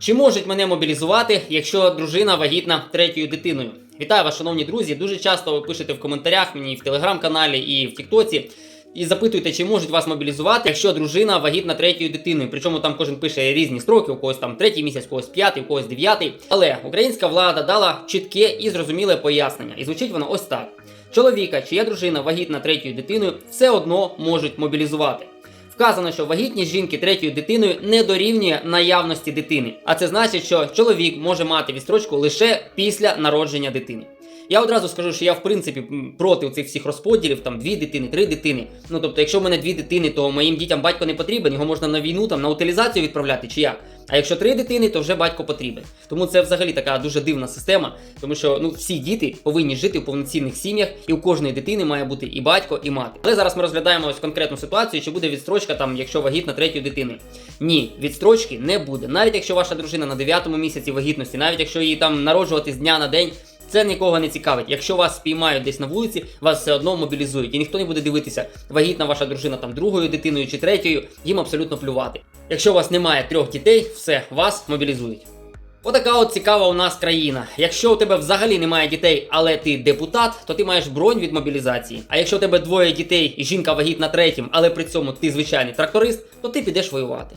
Чи можуть мене мобілізувати, якщо дружина вагітна третьою дитиною? Вітаю вас, шановні друзі. Дуже часто ви пишете в коментарях мені в телеграм-каналі, і в Тіктоці. І запитуєте, чи можуть вас мобілізувати, якщо дружина вагітна третьою дитиною. Причому там кожен пише різні строки, у когось там третій місяць, у когось п'ятий, у когось дев'ятий. Але українська влада дала чітке і зрозуміле пояснення. І звучить воно ось так: чоловіка, чия дружина вагітна третьою дитиною, все одно можуть мобілізувати. Вказано, що вагітність жінки третьою дитиною не дорівнює наявності дитини. А це значить, що чоловік може мати відстрочку лише після народження дитини. Я одразу скажу, що я в принципі проти цих всіх розподілів, там дві дитини, три дитини. Ну тобто, якщо в мене дві дитини, то моїм дітям батько не потрібен, його можна на війну, там на утилізацію відправляти чи як. А якщо три дитини, то вже батько потрібен. Тому це взагалі така дуже дивна система, тому що ну всі діти повинні жити в повноцінних сім'ях, і у кожної дитини має бути і батько, і мати. Але зараз ми розглядаємо ось конкретну ситуацію, чи буде відстрочка там, якщо вагітна третьою дитиною. Ні, відстрочки не буде. Навіть якщо ваша дружина на 9 місяці вагітності, навіть якщо її там народжувати з дня на день. Це нікого не цікавить. Якщо вас спіймають десь на вулиці, вас все одно мобілізують. І ніхто не буде дивитися, вагітна ваша дружина там другою дитиною чи третьою, їм абсолютно плювати. Якщо у вас немає трьох дітей, все, вас мобілізують. Отака от цікава у нас країна. Якщо у тебе взагалі немає дітей, але ти депутат, то ти маєш бронь від мобілізації. А якщо у тебе двоє дітей і жінка вагітна третім, але при цьому ти звичайний тракторист, то ти підеш воювати.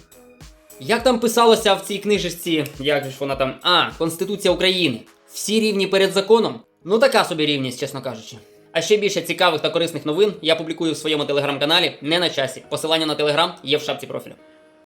Як там писалося в цій книжечці, як ж вона там? А, Конституція України. Всі рівні перед законом? Ну така собі рівність, чесно кажучи. А ще більше цікавих та корисних новин я публікую в своєму телеграм-каналі не на часі. Посилання на телеграм є в шапці профілю.